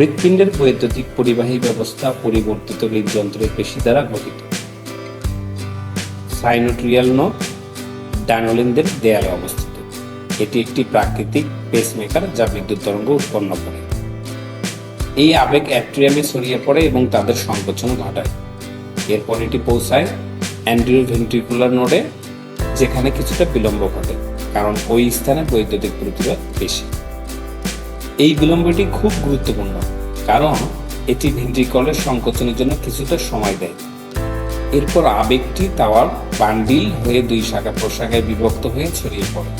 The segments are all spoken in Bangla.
হৃৎপিণ্ডের বৈদ্যুতিক পরিবাহী ব্যবস্থা পরিবর্তিত হৃদযন্ত্রের পেশি দ্বারা গঠিত। সাইনোট্রিয়াল নোট ডানোলিনদের দেয়ালে অবস্থিত। এটি একটি প্রাকৃতিক পেসমেকার যা বিদ্যুৎ তরঙ্গ উৎপন্ন করে। এই আবেগ অ্যাট্রিয়ামে ছড়িয়ে পড়ে এবং তাদের সংকোচন ঘটায়। এরপর এটি পৌঁছায় অ্যান্ড্রিও ভেন্ট্রিকুলার নোডে, যেখানে কিছুটা বিলম্ব ঘটে, কারণ ওই স্থানে বৈদ্যুতিক প্রতিরোধ বেশি। এই বিলম্বটি খুব গুরুত্বপূর্ণ, কারণ এটি ভেন্ট্রিকলের সংকোচনের জন্য কিছুটা সময় দেয়। এরপর আবেগটি তাওয়ার বান্ডিল হয়ে দুই শাখা প্রশাখায় বিভক্ত হয়ে ছড়িয়ে পড়ে।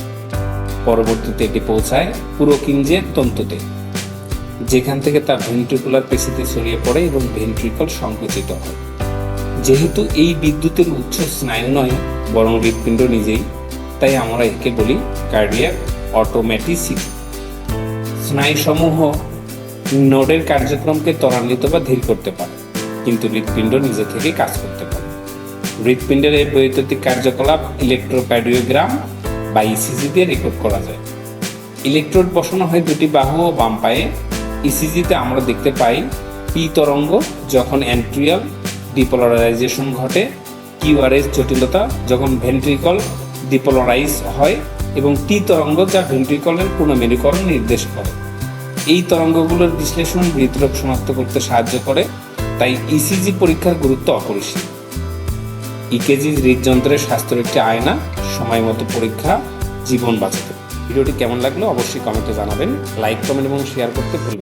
পরবর্তীতে এটি পৌঁছায় পুরো কিঞ্জের তন্তুতে, যেখান থেকে তা ভেন্ট্রিকুলার পেশিতে ছড়িয়ে পড়ে এবং ভেন্ট্রিকল সংকুচিত হয়। যেহেতু এই বিদ্যুতের উৎস স্নায়ু নয়, বরং হৃৎপিণ্ড নিজেই, তাই আমরা একে বলি কার্ডিয়াক অটোমেটিসিটি স্নায়ুসমূহ নোডের কার্যক্রমকে ত্বরান্বিত বা ধীর করতে পারে, কিন্তু হৃৎপিণ্ড নিজে থেকে কাজ করতে পারে। হৃৎপিণ্ডের এই বৈদ্যুতিক কার্যকলাপ ইলেকট্রোকার্ডিওগ্রাম বা ইসিজি দিয়ে রেকর্ড করা যায়। ইলেকট্রোড বসানো হয় দুটি বাহু ও বাম পায়ে। ইসিজিতে আমরা দেখতে পাই পি তরঙ্গ যখন অ্যান্ট্রিয়াল ডিপোলারাইজেশন ঘটে কিউআরএস জটিলতা যখন ভেন্ট্রিকল ডিপোলারাইজ হয় এবং টি তরঙ্গ যা ভেন্ট্রিকলের পুনর্মেরুকরণ নির্দেশ করে। এই তরঙ্গগুলোর বিশ্লেষণ হৃদরোগ শনাক্ত করতে সাহায্য করে, তাই ইসিজি পরীক্ষার গুরুত্ব অপরিসীম। ইকেজি হৃদযন্ত্রের স্বাস্থ্যের একটি আয়না সময় মতো পরীক্ষা, জীবন বাঁচাতে। ভিডিওটি কেমন লাগল অবশ্যই কমেন্টে জানাবেন, লাইক, কমেন্ট এবং শেয়ার করতে ভুলবেন।